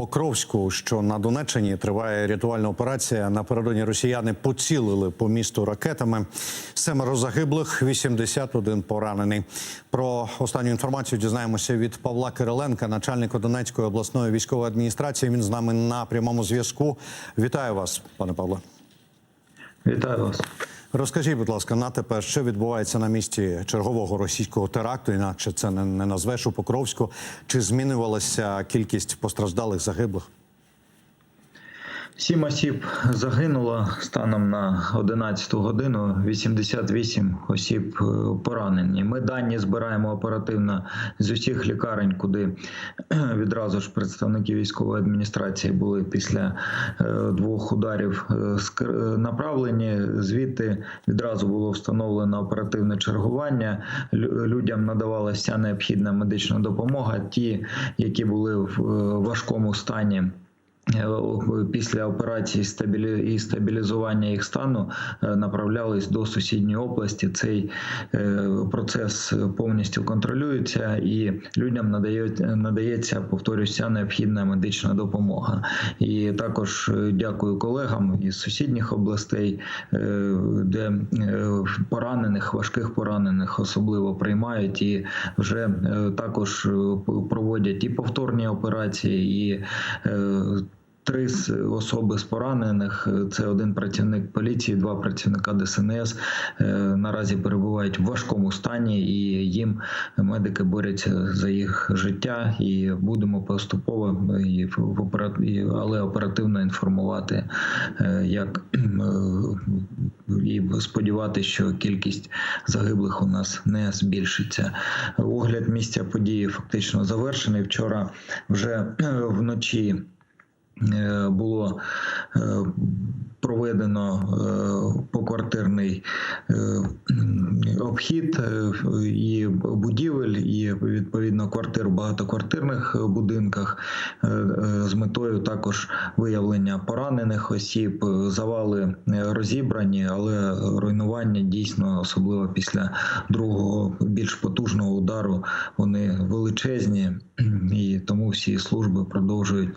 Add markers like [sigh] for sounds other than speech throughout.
Покровську, що на Донеччині триває рятувальна операція. Напередодні росіяни поцілили по місту ракетами. Семеро загиблих, 81 поранений. Про останню інформацію дізнаємося від Павла Кириленка, начальника Донецької обласної військової адміністрації. Він з нами на прямому зв'язку. Вітаю вас, пане Павло. Вітаю вас. Розкажіть, будь ласка, на тепер, що відбувається на місці чергового російського теракту, інакше це не, не назвеш у Покровську. Чи змінювалася кількість постраждалих загиблих? Сім осіб загинуло станом на 11 годину. 88 осіб е, поранені. Ми дані збираємо оперативно з усіх лікарень, куди [clears throat] відразу ж представники військової адміністрації були після е, двох ударів е, направлені. Звідти відразу було встановлено оперативне чергування. Лю- Людям надавалася необхідна медична допомога. Ті, які були в важкому стані. Е, Після операції стабілі... і стабілізування їх стану е, направлялись до сусідньої області. Цей е, процес повністю контролюється, і людям надають надається, повторюсь, вся необхідна медична допомога. І також дякую колегам із сусідніх областей, де поранених, важких поранених особливо приймають і вже також проводять і повторні операції, і Три особи з поранених це один працівник поліції, два працівника ДСНС. е, Наразі перебувають в важкому стані, і їм медики борються за їх життя. І будемо поступово і але оперативно інформувати, е, як е, і сподіватися, що кількість загиблих у нас не збільшиться. Огляд місця події фактично завершений. Вчора вже вночі. Е, було е, проведено е, поквартирний е, обхід е, і будівель, і відповідно квартир в багатоквартирних будинках з метою також виявлення поранених осіб. Завали розібрані, але руйнування дійсно, особливо після другого більш потужного удару, вони величезні, і тому всі служби продовжують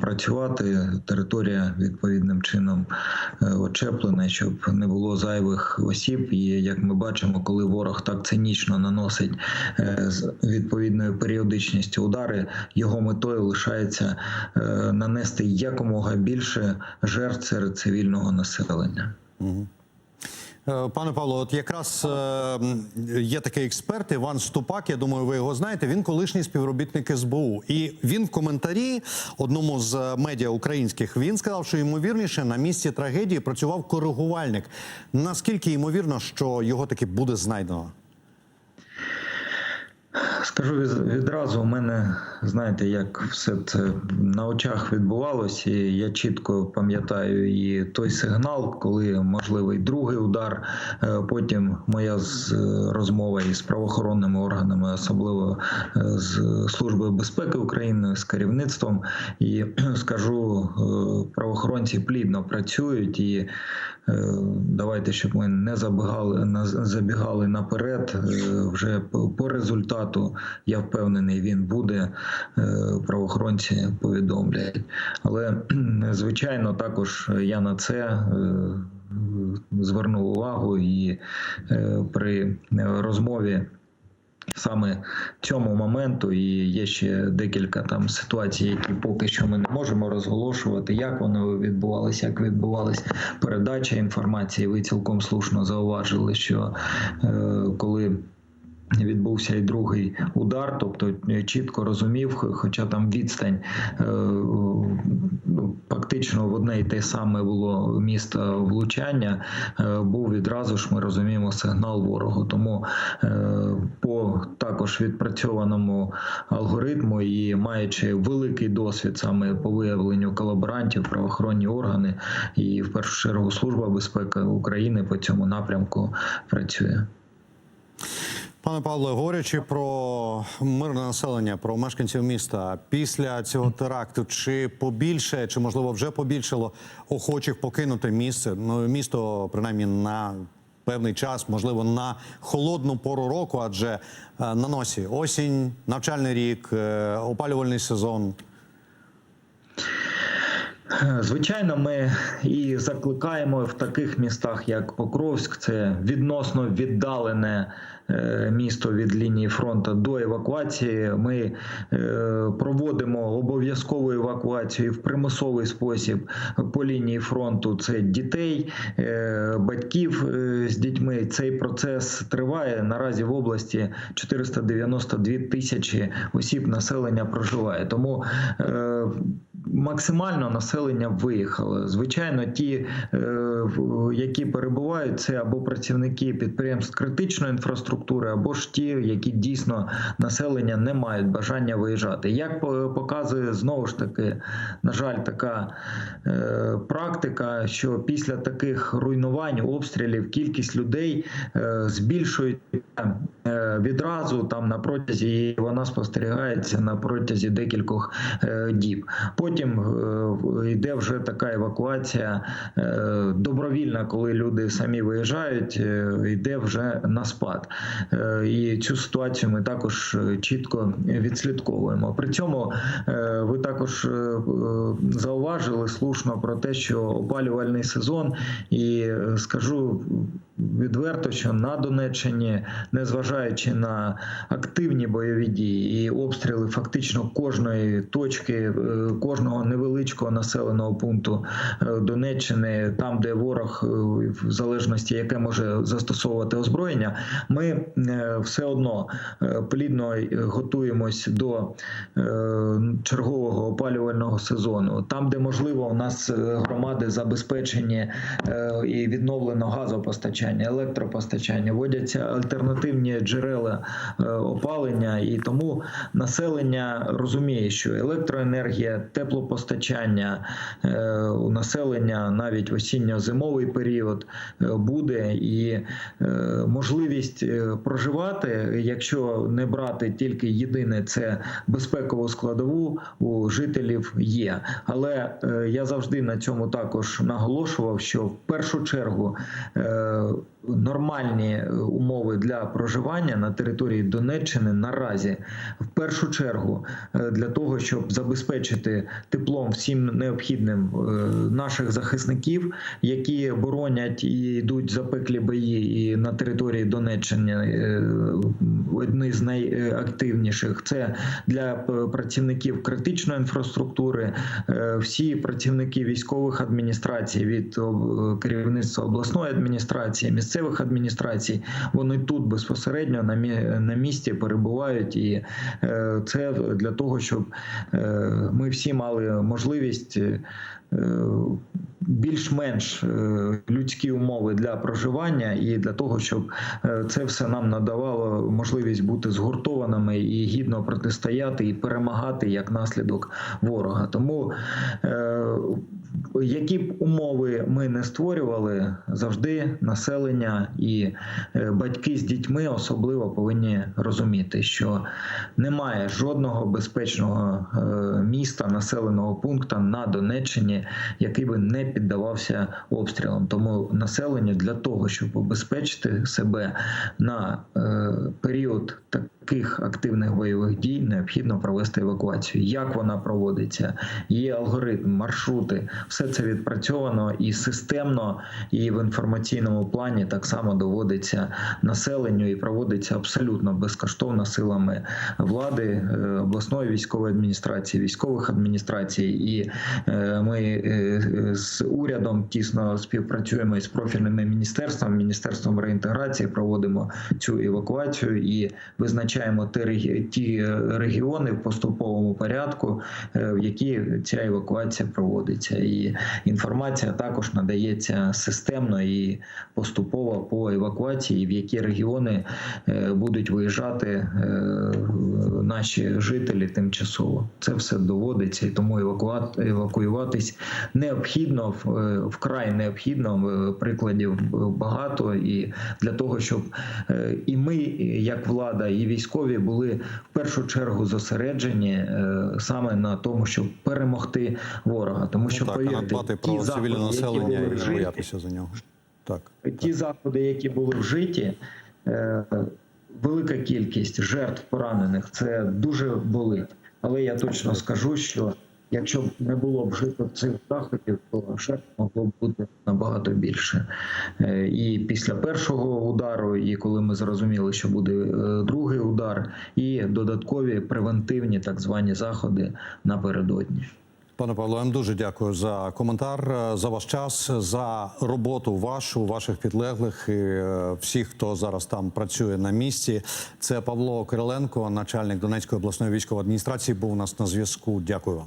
працювати. Територія відповідним чином е, очеплена, щоб не було зайвих осіб. І як ми бачимо, коли ворог так цинічно наносить е, з відповідною періодичністю удари, його метою лишається е, нанести якомога більше жертв серед цивільного населення. Е, Пане Павло, от якраз е, є такий експерт Іван Ступак. Я думаю, ви його знаєте. Він колишній співробітник СБУ, і він в коментарі одному з е, медіа українських він сказав, що ймовірніше на місці трагедії працював коригувальник. Наскільки ймовірно, що його таки буде знайдено? Скажу відразу, у мене знаєте, як все це на очах відбувалося, і я чітко пам'ятаю і той сигнал, коли можливий другий удар. е, Потім моя розмова із правоохоронними органами, особливо е, з службою безпеки України, з керівництвом. І [clears throat] скажу, е, правоохоронці плідно працюють і. Е, Давайте, щоб ми не забігали забігали наперед. Е, Вже по, по результату я впевнений, він буде. Е, Правоохоронці повідомлять. Але звичайно, також я на це. е, Звернув увагу і е, при розмові саме цьому моменту, і є ще декілька там ситуацій, які поки що ми не можемо розголошувати, як вони відбувалися, як відбувалася передача інформації. Ви цілком слушно зауважили, що коли Відбувся і другий удар, тобто е, чітко розумів, хоча там відстань е, ну, фактично в одне і те саме було місто влучання. е, Був відразу ж ми розуміємо сигнал ворогу. Тому по також відпрацьованому алгоритму і маючи великий досвід саме по виявленню колаборантів, правоохоронні органи і в першу чергу служба безпеки України по цьому напрямку працює. Пане Павло, говорячи про мирне населення, про мешканців міста після цього теракту, чи побільше, чи можливо вже побільшало охочих покинути місце? Ну місто принаймні на певний час, можливо, на холодну пору року, адже е, на носі осінь, навчальний рік, е, опалювальний сезон. Звичайно, ми і закликаємо в таких містах, як Покровськ, це відносно віддалене е, місто від лінії фронту до евакуації. Ми е, проводимо обов'язкову евакуацію в примусовий спосіб по лінії фронту. Це дітей, е, батьків з дітьми. Цей процес триває наразі в області 492 тисячі осіб населення проживає. Тому максимально населення виїхало. Звичайно, ті, е, які перебувають, це або працівники підприємств критичної інфраструктури, або ж ті, які дійсно населення не мають бажання виїжджати. Як показує знову ж таки, на жаль, така е, практика, що після таких руйнувань, обстрілів, кількість людей е, збільшується відразу там на протязі, і вона спостерігається на протязі декількох діб. Потім е, йде вже така евакуація е, добровільна, коли люди самі виїжджають, е, йде вже на спад. І цю ситуацію ми також чітко відслідковуємо. При цьому ви також зауважили слушно про те, що опалювальний сезон, і скажу відверто, що на Донеччині, незважаючи на активні бойові дії і обстріли фактично кожної точки, е, кожного невеличкого населеного пункту е, Донеччини, там де ворог, е, в залежності яке може застосовувати озброєння, ми все одно плідно готуємось до чергового опалювального сезону. Там, де можливо, у нас громади забезпечені і відновлено газопостачання, електропостачання, вводяться альтернативні джерела е, опалення, і тому населення розуміє, що електроенергія, теплопостачання е, у населення навіть в осінньо-зимовий період е, буде і можливість проживати, якщо не брати тільки єдине, це безпекову складову у жителів є. Але я завжди на цьому також наголошував, що в першу чергу out нормальні е, умови для проживання на території Донеччини наразі в першу чергу е, для того, щоб забезпечити теплом всім необхідним е, наших захисників, які боронять і йдуть запеклі бої і на території Донеччини одні з найактивніших. Це для працівників критичної інфраструктури, всі працівники військових адміністрацій від керівництва обласної адміністрації, місцевих адміністрацій. Вони тут безпосередньо на мі- на місці перебувають, і е, це для того, щоб е, ми всі мали можливість. е, Більш-менш людські умови для проживання і для того, щоб це все нам надавало можливість бути згуртованими і гідно протистояти і перемагати як наслідок ворога. Тому які б умови ми не створювали, завжди населення і е, батьки з дітьми особливо повинні розуміти, що немає жодного безпечного е, міста, населеного пункту на Донеччині, який би не піддавався обстрілам. Тому населенню для того, щоб обезпечити себе на е, період таких активних бойових дій, необхідно провести евакуацію. Як вона проводиться? Є алгоритм, маршрути, все це відпрацьовано і системно, і в інформаційному плані так само доводиться населенню і проводиться абсолютно безкоштовно силами влади, е, обласної військової адміністрації, військових адміністрацій. І е, ми е, з урядом тісно співпрацюємо із профільними міністерствами, міністерством реінтеграції, проводимо цю евакуацію і визначаємо ті ті е, регіони в поступовому порядку, е, в які ця евакуація проводиться. І інформація також надається системно і поступово по евакуації, в які регіони е, будуть виїжджати наші жителі тимчасово. Це все доводиться, і тому евакуюватись необхідно вкрай необхідно. Прикладів багато і для того, щоб і ми, як влада, і військові були в першу чергу зосереджені е, саме на тому, щоб перемогти ворога, тому що Ну, так, повірте, ті про заходи, цивільне які населення і не боятися за нього. Так. ті заходи, які були вжиті, е, велика кількість жертв поранених, це дуже болить. Але я точно скажу, що якщо б не було вжито цих заходів, то жертв могло б бути набагато більше. Е, І після першого удару, і коли ми зрозуміли, що буде е, другий удар, і додаткові превентивні так звані заходи напередодні. Пане Павло, я вам дуже дякую за коментар, е, за ваш час, за роботу вашу, ваших підлеглих і всіх, хто зараз там працює на місці. Це Павло Кириленко, начальник Донецької обласної військової адміністрації, був у нас на зв'язку. Дякую вам.